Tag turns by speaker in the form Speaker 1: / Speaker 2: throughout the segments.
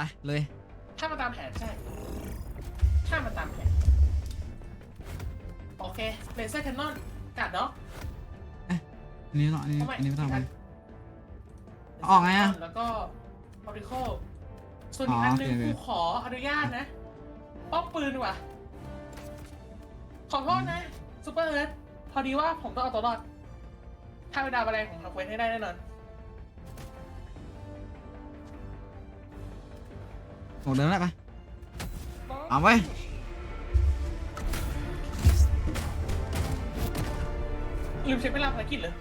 Speaker 1: ไปเลย
Speaker 2: ถ้ามันตามแผนใช่ ถ้ามันตามแผน โอเคเลเซอร์แคนนอนกัดเนาะ
Speaker 1: อันนี้เนาะอันนี้
Speaker 2: ทำไม
Speaker 1: อันนี้ไม่ต้อง
Speaker 2: อี
Speaker 1: ไป
Speaker 2: อัน
Speaker 1: ออกไงอะ
Speaker 2: แล้วก็พอริโคส่วนอีกอันหนึ่ง
Speaker 1: อ๋อโอเค
Speaker 2: กูขออนุญาตนะป้อมปืนดีกว่าขอโทษนะซูเปอร์เอิร์ธพอดีว่าผมต้องเอาตัวรอดถ้าไปดาวแมลงผมทำเควสให้ได้แน่นอน
Speaker 1: หมดเดินแล้วไปเอาไว้
Speaker 2: ลืมเช็คเวลาภารกิจเลย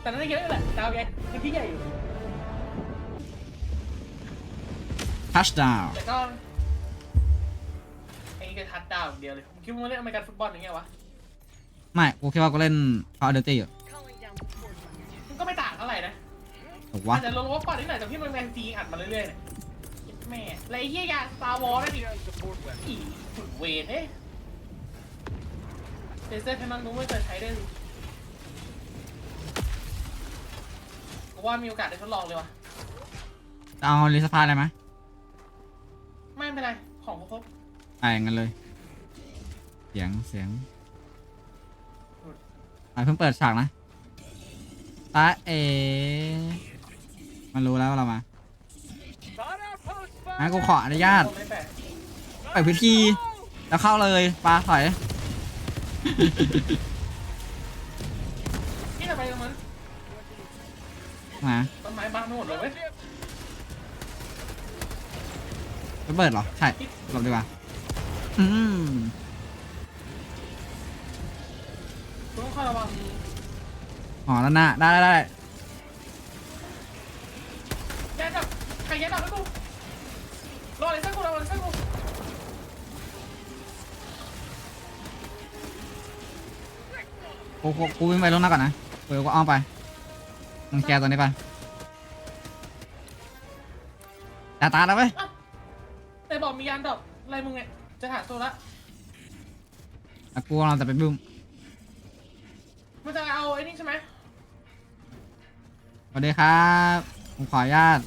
Speaker 2: แต่นั่นเยอะแหละดาวใหญ่พื้นที่ใหญ่อยู่
Speaker 1: ทัชดาว
Speaker 2: แต่ก็ไอ้นี่ก็ทัดดาวอย่างเดียวเลย ผมคิดว่ามันเล่นอเมริกันฟุตบอลอย่างเงี้ยวะ
Speaker 1: ไม่กูคิดว่ากูเล่นพาวเดอร์ตี้อยู่
Speaker 3: Calling down force.
Speaker 2: มันก็ไม่ต่างเท่าไหร่นะ
Speaker 1: ถูกวะ
Speaker 2: อาจจะลงว่าก่อนนิดหน่อยแต่พี่มันแมนจีอัดมาเรื่อยๆเนี่ย แม่แล้วไอ้เหี้ยยาสตาร์วอลนั่นดิอีฝุ่นเวนเอ้ยเลเซอร์แค่นั้นรู้ไม่เคยใช้ได้เลยกูว่ามีโอกาสได้ทดลองเลยว่ะ
Speaker 1: เอารีสปาได้ไหม
Speaker 2: ไม่เป็นไร ของครบ
Speaker 1: ไปงั้นเลย เสียงเสียงอะเพิ่งเปิดฉากนะตาเอมันรู้แล้วว่าเรามา งั้นกูขออนุญาต
Speaker 2: ผมไม่แปลก
Speaker 1: ไปพื้นที่แล้วเข้าเลยปลาถอย
Speaker 2: นี่เราไปตรงนั้น
Speaker 1: มา
Speaker 2: ต้นไม้บ้างไม่หมดเลยเว้ย
Speaker 1: จะเปิดเหรอ ใช่หลบดีกว่า อืม
Speaker 2: คุณต้องคอยระวัง
Speaker 1: อ๋อแล้วหน้าได้ได้ได้
Speaker 2: แย่จับใครแย่จับให้กู รอเลยสักกูรอเลยสักกู
Speaker 1: กูกูกูวิ่งไปลงหน้าก่อนนะเดี๋ยวกูอ้อมไปมึงแกตัวนี้ไปตาตาแล้วเว้ย
Speaker 2: แต่บอกมียานดอกอะไรมึงเนี่ยจะหาตัวละ
Speaker 1: อะกูเราจะไปบึ้ม
Speaker 2: มันจะเอาไอ้นี่ใช่ไหม
Speaker 1: สวัสดีครับ ผมขออนุญาต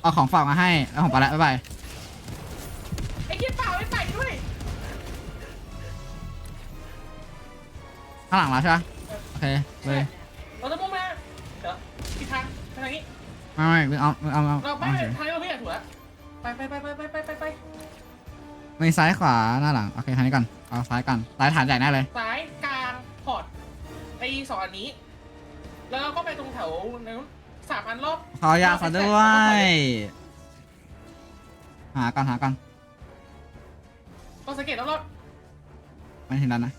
Speaker 1: เอาของฝากมาให้ แล้วผมไปแล้วบ๊ายบาย ข้างหลังเราใช่ปะโอเคเลย
Speaker 2: เราจะมุ่งมาเดี๋ยวอีกทางทางนี้
Speaker 1: ไม่ไม่ไม่เอาไม่เอาไม่เอา
Speaker 2: เราไป
Speaker 1: เอาเฉย
Speaker 2: ทางนี้เราไม่อยากถูกแล้วไปไปไปไปไปไปไปไป
Speaker 1: ไม่ซ้ายขวาหน้าหลังโอเคทางนี้ก่อนเอาซ้ายก่อนซ้ายฐานใหญ่แน่เลย
Speaker 2: ซ้ายกลางพอร์ตไอ้สองอันนี้ แล้วเราก็ไปตรงแถวนู้นสามอันรอบ
Speaker 1: ขออนุญาตซะด้วยหาก่อนหาก่อน
Speaker 2: ก็สังเกตรอบ
Speaker 1: ไม่ถึงนั้นนะ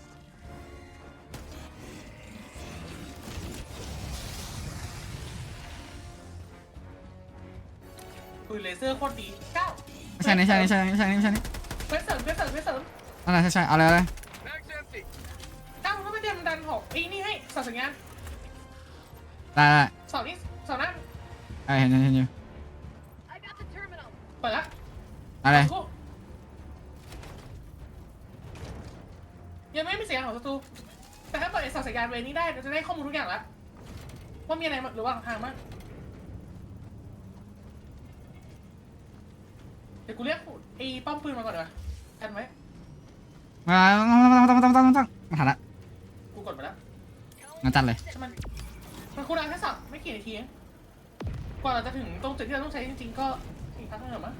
Speaker 2: ๆคุยเลเซอร์โคตรดีเก้า
Speaker 1: ไม่ใช่นี่ใช่นี่ใช่นี่ใช่นี่ไม่ใช่นี่
Speaker 2: เควสเสริมเควสเสริมเควสเสริม
Speaker 1: อะไรใช่ใช่เอาเลยเอาเลย
Speaker 2: เก้าก็ไม่เตรียมดันหอกไอ้นี่ให้สอดสัญญาณ
Speaker 1: ได้ได้
Speaker 2: สอดนี่สอดนั่น
Speaker 1: เอ้ยเห็นเห็นเห็นอยู่
Speaker 3: I got the terminal.
Speaker 2: เปิดละ
Speaker 1: อะไร
Speaker 2: สักครู่ยังไม่มีเสียงของศัตรูแต่ถ้าเปิดไอ้สอดสัญญาณเวรนี้ได้เราจะได้ข้อมูลทุกอย่างแล้วว่ามีอะไรหรือว่าทางมั้งเดี๋ยวกูเรียกไอ้ป้อมปืนมาก่อนดีกว่ากันไว้
Speaker 1: มาต้องตั้งตั้งตั้งต้องต้งมาถ่ายละ
Speaker 2: กูกดไปแล้ว
Speaker 1: งั้นจัดเลย
Speaker 2: ใช่มันมันคูลดาวน์แค่สับไม่กี่นาทีเองกว่าเราจะถึงตรงจุดที่เราต้องใช้จริงๆก็อีกพักนึงเหรอมั้ง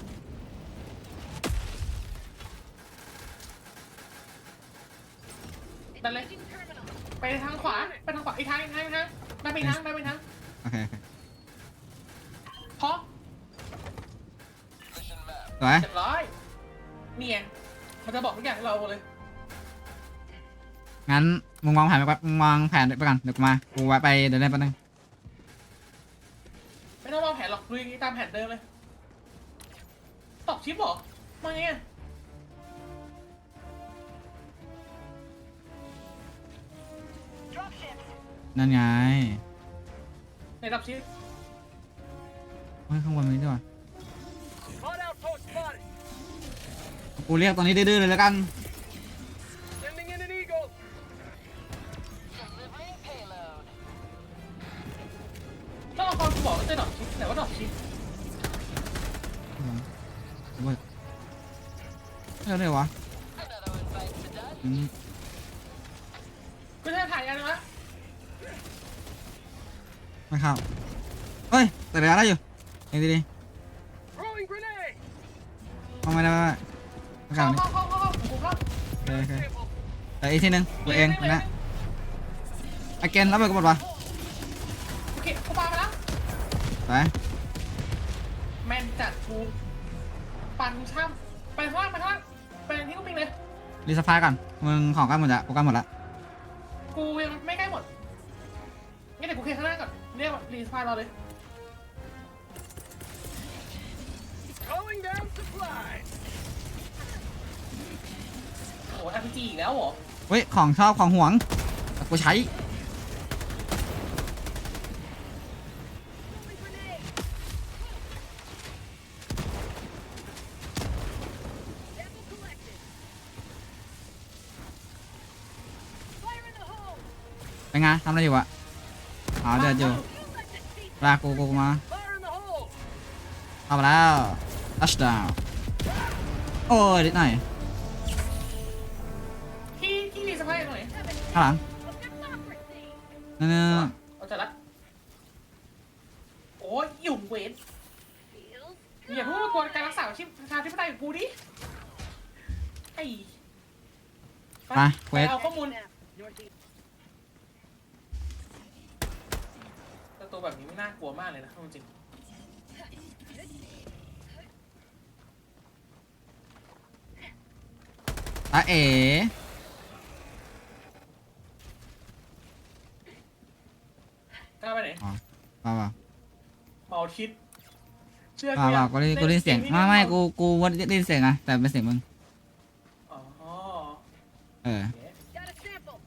Speaker 2: ดันเลยไปทางขวาไปทางขวาอีกทางอีกทางอีกทางได้ไปทางได้ไปทาง
Speaker 1: โอเคโอเค
Speaker 2: พอ
Speaker 1: สวย
Speaker 2: เรียบร้อยนี่ไงมันจะบอกทุกอย่างให้เราเลย
Speaker 1: งั้นมึงวางแผนไปก่อนมึงวางแผนไปก่อนเดี๋ยวกูมากูไว้ไปเดินเล่นแป๊บนึง
Speaker 2: ไม่ต้องวางแผนหรอกลุยตามแผนเดิมเลย ตอบชิปเหรอมาไงอะ
Speaker 1: นั่นไง
Speaker 2: ไหนตอบชิป
Speaker 1: เฮ้ยข้างบนมีด้วย กูเรียกตรงนี้ดื้อๆเลยแล้วกัน
Speaker 2: ต้องเอาความกูบอกว่าจะดอกชิปไหนว่าดอกชิป
Speaker 1: เว้ยเรื่องอะไรวะอืม
Speaker 2: ไม่ใช่ถ่ายยังไงวะ
Speaker 1: ไม่เข้าเฮ้ยแต่ระยะได้อยู่เองดีดี
Speaker 3: Throwing grenade.
Speaker 1: ๆเอาไม่ได้ไม่ได้ไม่เข้า
Speaker 2: เข้า
Speaker 1: นี่
Speaker 2: เข้าเข้าข้าผมเข้า
Speaker 1: โอเคโอเคแต่อีกทีหนึงตัวเองนะไอเกนรับไปกูหมดวะ
Speaker 2: โอเคกูปาไปแล้ว
Speaker 1: ไป
Speaker 2: แมนจัดกูปันช่ำไปข้างล่างไปข้างล่างไปที่กูปิงเลย
Speaker 1: รีสปายก่อนมึงของกันหมดละโปรแกรมหมดละ
Speaker 2: กูยังไม่ใกล้หมดงั้นเดี๋ยวกูเคลียร์ข้างหน้าก่อน เรียกรีสไฟล์เราเลย
Speaker 3: Calling down supplies.
Speaker 2: โอ้โห RPG อีกแล้วเหรอ
Speaker 1: เฮ้ย ของชอบของหวงแต่กูใช้
Speaker 3: Throwing grenade. Sample collected. Fire in the hole.
Speaker 1: เป็นไงทำอะไรอยู่อะอ๋อเดือดอยู่
Speaker 3: You let the teeth.
Speaker 1: ลากกูกูมา
Speaker 3: Fire in the hole.
Speaker 1: เข้ามาแล้ว touchdown โอ้ยนิดหน่อย ข้างหลัง
Speaker 3: Of democracy.
Speaker 1: นั่นนั่นนั่น
Speaker 2: เอาใจละโอ้ยหยุ่มเวน
Speaker 3: Feels
Speaker 2: อย่าเพิ่งมากวนการรักษาชีพประชาธิปไตยของกูดิไอ้
Speaker 1: ไปเควส
Speaker 2: เอาข้อมูล
Speaker 3: Snap. Northeast.
Speaker 2: แต่ตัวแบบนี้ไม่น่ากลัวมากเลยนะเอาจริง
Speaker 1: ตาเอ๋
Speaker 2: กล้าไปไหน
Speaker 1: เปล่าเปล่า
Speaker 2: เมาทิศเชื่อ
Speaker 1: เปล่าเปล่ากูได้กูได้ยินเสียงไม่ไม่กูกูว่าได้ยินเสียงอะแต่เป็นเสียงมึง
Speaker 2: อ๋อ
Speaker 1: เออ
Speaker 2: โอเค
Speaker 3: Got a sample.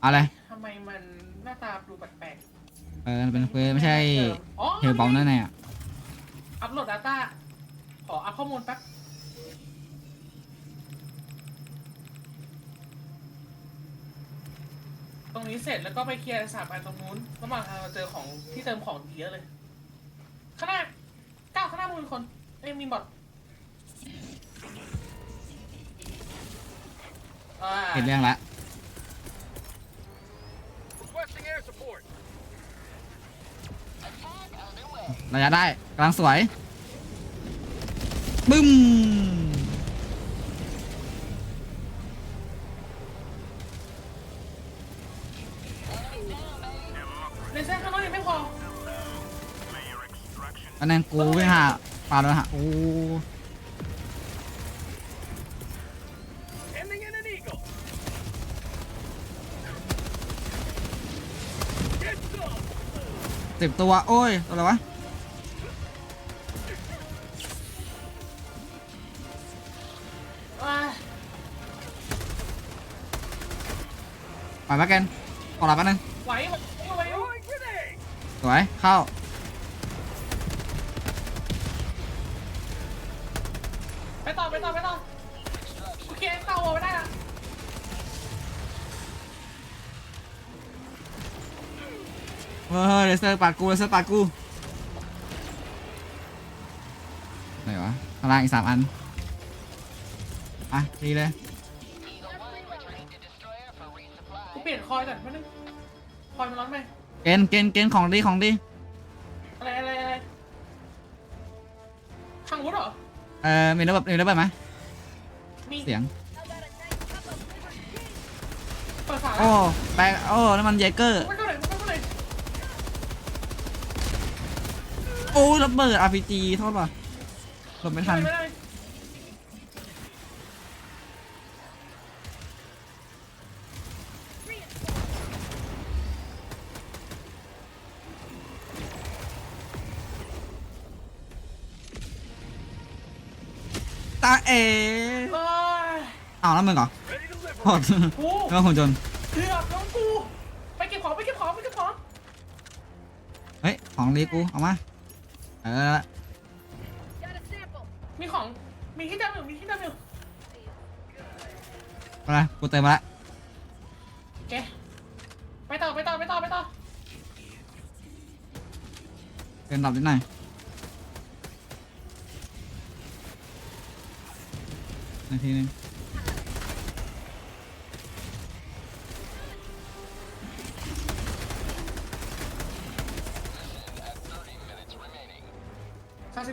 Speaker 1: เอาเลย
Speaker 2: ทำไมมันหน้าตาดูแปลก
Speaker 1: เออมันเป็นเควสไม่ใช่
Speaker 2: อ๋อ
Speaker 1: เฮลบอลนั่นไงอะ
Speaker 2: อัพโหลด Data ขออัพข้อมูลแป๊บ รงนี้เสร็จแล้วก็ไปเคลียร์สามอันตรงนู้นระหว่างทางเราเจอของที่เติมของเยอะเลย ข้างหน้าก้าวข้างหน้ามึงมีคนเอ้ยมีบอทอ่า
Speaker 1: เห็นเรื่องละ
Speaker 3: Requesting air support.
Speaker 1: ระยะได้กำลังสวย บึ้ม
Speaker 2: สิ
Speaker 1: บตัว โอ้ย ตัวอะไรวะ
Speaker 2: อ่า
Speaker 1: ปล่อยมาเกนขอหลับแป๊บนึง
Speaker 2: ไหวไหวไหว
Speaker 3: Throwing grenade.
Speaker 1: สวย เข้า เฮ้ยเลเซอร์ปาดกูเลเซอร์ปาดกูไหนวะข้างล่างอีกสามอันอะดีเลย
Speaker 2: กูเปลี่ยนคอยก่อนมานึงคอยมันร้อนไหม
Speaker 1: เกนเกนเกนของดีของดี
Speaker 2: อะไรอะไรอะไรทางวุ้นเหรอ
Speaker 1: เอ่อมีระเบิดมีระเบิดไหม
Speaker 2: มี
Speaker 1: เสียง
Speaker 3: How about a nice cup of liver tea?
Speaker 2: เปิดฝา
Speaker 1: โอ้แปลกโอ้น้ำมันเยเกอร์
Speaker 2: ไม่เข้าเลยไม่เข้าเลย
Speaker 1: โอ้ระเบิด RPG โทษว่ะหลบไม่ทัน
Speaker 2: ไม่ได้
Speaker 1: ตาเอ๋
Speaker 2: เอ้ย
Speaker 1: อ้าวแล้วมึงเหรอ
Speaker 3: Ready to live.
Speaker 1: โทษ
Speaker 2: กู
Speaker 1: แล้วหุ่นยนต์
Speaker 2: เกือบน้องกู ไปเก็บของไปเก็บของไปเก็บของ
Speaker 1: เฮ้ย ของดีกู เอามาเอ่
Speaker 2: มีของ มีที่ดำอยู่มีที่ดำอยู่
Speaker 1: มาละกูเติมมละ
Speaker 2: โอเคไปต่อไปต่อไปต่อไปต่อ
Speaker 1: เข็นดับนิดหน่อยนาทีนึง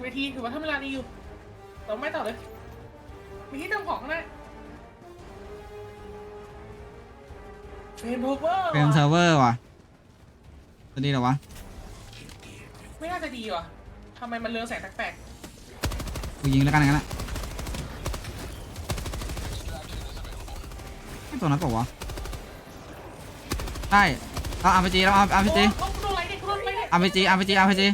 Speaker 2: สามสิบนาทีถือว่าทำเวลาดีอยู่เราไม่ต่อเลย มีที่เติมของข้างหน้าเฟรมโทเวอร์
Speaker 1: เฟรมเซิร์ฟเวอร์ว่ะจะดีเหรอวะ
Speaker 2: ไม่น่าจะดีว่ะทำไมมันเรืองแสงแปลก
Speaker 1: กูยิงแล้วกันอย่างนั้นแหละไอ้ตัวนั้นเปล่าวะใช่เอาอาร์พีจีแล้วเอาอาร์
Speaker 2: ๆ
Speaker 1: พีจี
Speaker 2: โอ้โดนอะไรเนี่ยโดนอะไรเนี่ย
Speaker 1: อาร์พีจีอาร์พีจีอาร์พีจี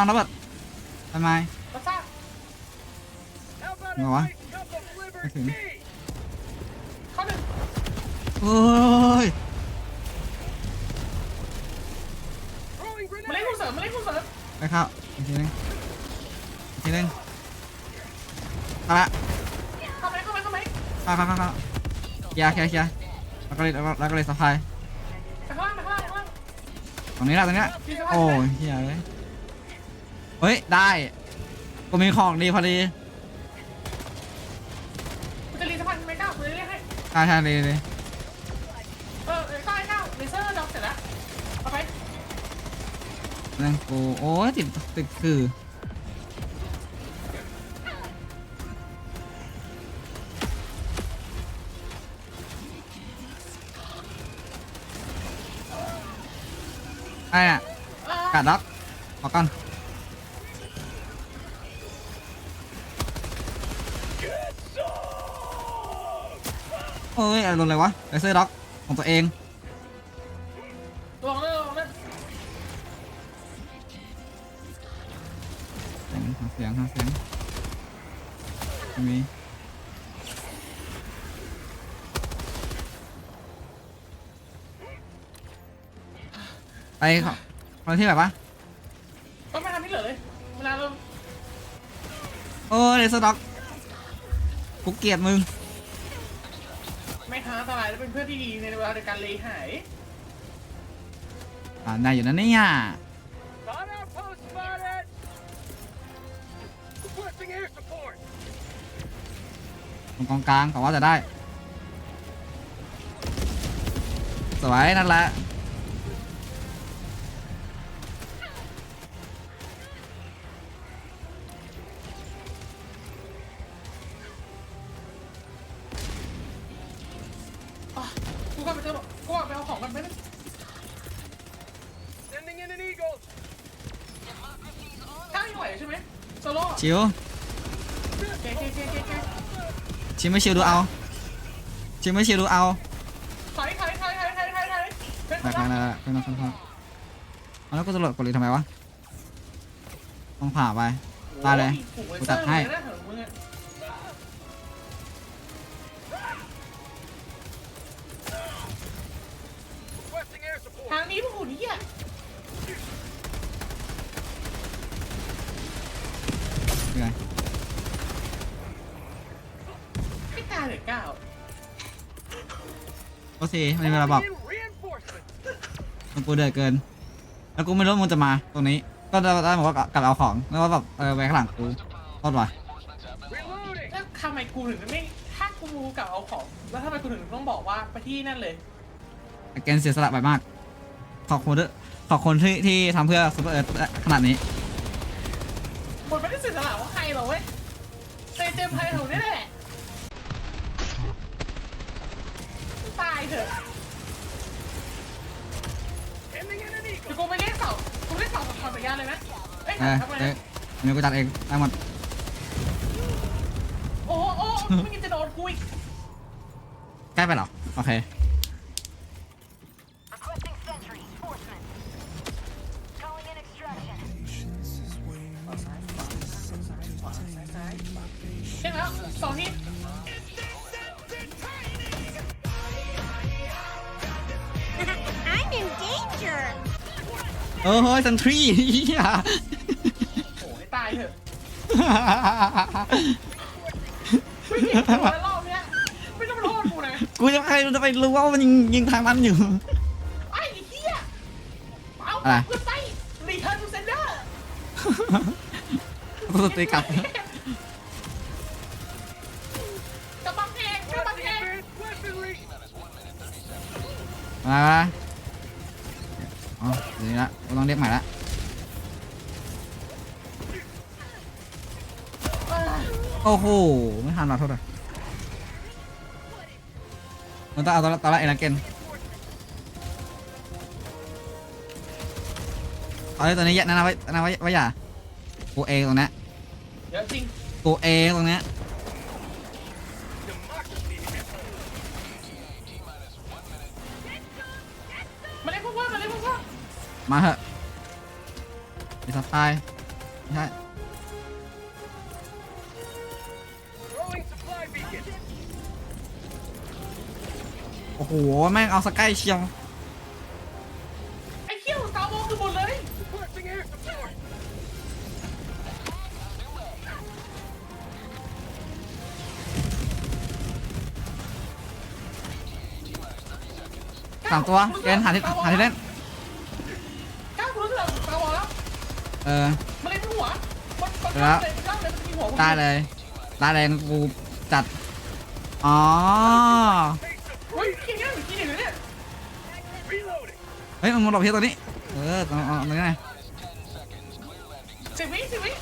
Speaker 3: empty.
Speaker 1: ระวังระเบิดทำไม
Speaker 2: รับทราบ
Speaker 3: How about
Speaker 1: No,
Speaker 3: a
Speaker 1: what?
Speaker 3: nice cup of liver
Speaker 1: Okay.
Speaker 3: tea?
Speaker 2: เข้าหนึ่ง
Speaker 1: โอ้ย
Speaker 3: Throwing
Speaker 2: มาเล่น
Speaker 3: grenade.
Speaker 2: คุณเสริมมาเล่นคุณเสริม
Speaker 1: ไปเข้าอีกทีนึงอีกทีนึงเข้าละ
Speaker 2: เข้าไหมเข้าไหมเข้าไหม
Speaker 1: เข้าเข้าเข้าเข้าเคลียร์เคลียร์เคลียร์แล้วก็เลยแล้วก็แล้วก็เลยสะพาย
Speaker 2: ไปข้างล่างไปข้างล่างไปข้างล่าง
Speaker 1: ตรงนี้แหละตรงนี้แหละ
Speaker 2: ยืนข้างล่าง
Speaker 1: โอ้
Speaker 2: ไป
Speaker 1: ยเฮียเลย เฮ้ย ได้กูมีของดีพอดี
Speaker 2: คุณจะรีสะพานไม่กล้าคุณจะเรียกให้
Speaker 1: ใช่ใช่เลยเลย
Speaker 2: เออเออก้าวก้าวเลเซอร์ดอกเสร็จแล้วเอาไป
Speaker 1: นั่นกูโอ้ยติดติดคือไอ้น่ะ
Speaker 2: อ่า
Speaker 1: กัดล็อกขอก่อน เอ้ยโดนอะไรวะไลเซอร์ด็อกของตัวเอง
Speaker 2: ลองเลยลองเลย
Speaker 1: เสียงหาเสียงหาเสียงมีไปขอคนที่แบบว่า
Speaker 2: ต้องม่ทำให้เหลือเลยเวลาเรา
Speaker 1: โอ้ยเลเซอร์ด็อกกูเกลียดมึง
Speaker 2: เป็นเพื่อนที่ดีในเวลาในการเลยหาย
Speaker 1: อ่าได้อยู่นะเนี่ย
Speaker 3: Thought outpost spotted. Requesting air support.
Speaker 1: ตรงกองกลางก็ว่าจะได้ สวยนั่นแหละ
Speaker 2: อะ ชิ
Speaker 1: ว
Speaker 2: เก๊เก๊เก๊เก๊เก๊
Speaker 1: ชิวไม่ชิวดูเอาชิวไม่ชิวดูเอา
Speaker 2: ถอยถอยถอยถอยถอยถอยถอยเป็น
Speaker 1: ได้
Speaker 2: น
Speaker 1: ได้
Speaker 2: ละ
Speaker 1: ได้เป็นนักเอาแล้วกูจะโหลดกดเลยทำไมวะต้องผ่าไปได้เลย
Speaker 2: โอ้โห
Speaker 1: กูจัดให้
Speaker 2: ทางนี้พวกหุ่นเหี้ย
Speaker 1: ยังไง
Speaker 2: ไม่ตายเลยก้าว
Speaker 1: โอเคไม่มีเวลาบอก
Speaker 3: Calling in reinforcements.
Speaker 1: มันกูเดือดเกิน แล้วกูไม่รู้ว่ามึงจะมาตรงนี้ ก็ได้ได้บอกว่ากลับเอาของไม่ว่าแบบเออไปข้างหลังกูรอดว่ะ
Speaker 3: Reloading.
Speaker 2: แล้วทำไมกูถึงไม่ถ้ากูกลับเอาของ แล้วทำไมกูถึงต้องบอกว่าไปที่นั่นเลย
Speaker 1: แกนเสียสละไปมาก ขอบคุณด้วยขอบคุณที่ที่ทำเพื่อซูเปอร์เอิร์ธขนาดนี้
Speaker 2: หมดไม่ได้เสี ยสละว่าใครหรอกเว้ยเจเจมไพแถวนี้แหละตายเถอะ
Speaker 3: Sending in an
Speaker 2: เดี๋ยว
Speaker 3: eagle.
Speaker 2: กูไปเรียกเสากูเรียกเสาทำสัญญาณเลยนะเอ้ย
Speaker 1: เออ
Speaker 2: ทำไม
Speaker 1: เอ้ยเดี๋ยวกูจัดเองได้หมด
Speaker 2: โอ้โหโอ้โหไม่งั้นจะโดนกูอีก
Speaker 1: ใกล้ไปเหรอ โอเค
Speaker 2: สองที่
Speaker 4: I'm in danger.
Speaker 1: เออเฮ้ยซันทรีเฮีย
Speaker 2: โอ้ยตายเถอะไม่เห็นตัวรอบเนี้ยไม่ต้องมาโทษกูนะ
Speaker 1: กูจะใครมันจะไปรู้ว่ามันยิงยิงทางนั้นอยู่
Speaker 2: ไอ้เหี้ยเอา
Speaker 1: อะไร
Speaker 2: ขึ้นไปรีเทิร์นทูเซนเดอร์
Speaker 1: กูสติกลับ มามาอ๋อเดี๋ยวนี้ละกูต้องเรียกใหม่ละ
Speaker 2: เอ้ย
Speaker 1: โอ้โห ไม่ทันหรอกโทษเลยมันต้องเอาตอนละตอนละเอลาเกนเอาเลยตัวนี้แยกนั่นนะไว้นั่นไว้ไว้อย่ากูเองตรงเนี้ย
Speaker 2: เดี๋ยวจริง
Speaker 1: กูเองตรงเนี้
Speaker 2: มาเถ
Speaker 1: อะมีสปายไม่ใช่
Speaker 3: Throwing supply beacon.
Speaker 1: โอ้โห แม่งเอาสกายเชียว
Speaker 2: ไอ้เขี้ยวสาวโมคือหมดเลย
Speaker 3: Requesting air support.
Speaker 1: สามตัวเกนหาที่หาที่เล่น เออ
Speaker 2: มาเล่นหัวมันมัน
Speaker 1: เดี๋ยวแล้ว
Speaker 2: เลยมันก้าวเลยมันมีหัว
Speaker 1: ได้เลยได้เลยกูจัด อ๋อ
Speaker 2: เฮ้ยกินง่ายหรือกินอย่างนี้เนี่ย
Speaker 3: Reloading.
Speaker 1: เฮ้ยมันมาหลบที่ตัวนี้ เออตรงตรงตรงนี้ไง
Speaker 2: สิบวิสิบวิ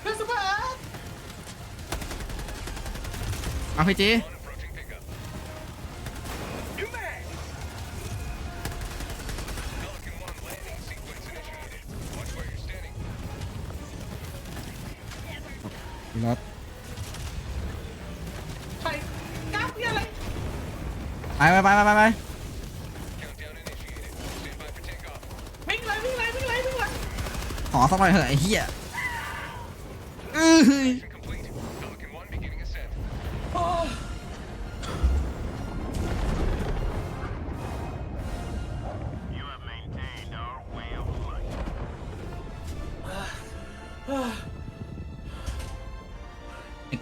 Speaker 2: เพื่อนซุปเปอร์เอิร์ธ
Speaker 1: เอาพี่จี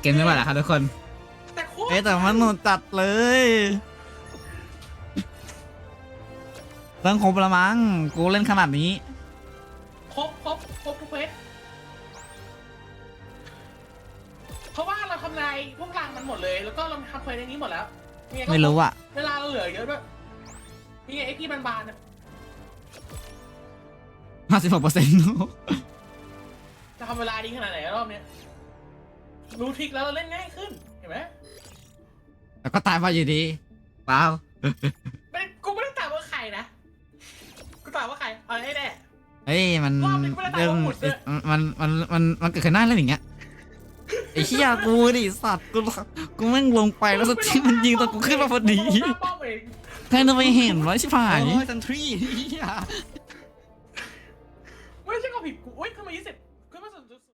Speaker 1: เกมไม่ไหวแล้วครับทุกคน
Speaker 2: แต่โคตร
Speaker 1: เอ๊ะแต่มันหนุนจัดเลยเรื่องครบและมั้งกูเล่นขนาดนี้
Speaker 2: ครบครบครบทุกเควสเพราะว่าเราทำลายพวกรางมันหมดเลย แล้วก็เราทำเควสในนี้หมดแล้วงก็
Speaker 1: ไม่รู้อะ
Speaker 2: เวลาเราเหลือเยอะด้วยมีไงไอ้ที่บานๆน่ะ
Speaker 1: ห้าสิบหกเปอร์เซ็นต์
Speaker 2: จะทำเวลาดีขนาดไหนรอบเนี้ย รู้ทริคแล้วเราเล่นง่ายขึ้น เห็นไหม
Speaker 1: แต่ก็ตายมาอยู่ดีเปล่า
Speaker 2: ไม่กูไม่ได้ถามว่าใครนะ กูถามว่าใคร เอาให้แน่
Speaker 1: เฮ้ยมัน
Speaker 2: รอบนี้กูไม่ได้ตาย
Speaker 1: เรื่อง
Speaker 2: ว่าหมุดด้วย
Speaker 1: มันมันมันมันเกิดขึ้นได้แล้วอย่างเงี้ยไอ้เหี้ยกูดิสัตว์กูกูแม่งลงไปแล้วสักทีมันยิงตอนกูขึ้นมาพอดี
Speaker 2: กูลงหน้าป้อมเอง
Speaker 1: แค่นั้นไปเห็นไว้ชิบหายโอ้ยซันทรีเหี้ย
Speaker 2: ไม่ใช่ความผิดกูอุ้ยทำไมยี่สิบ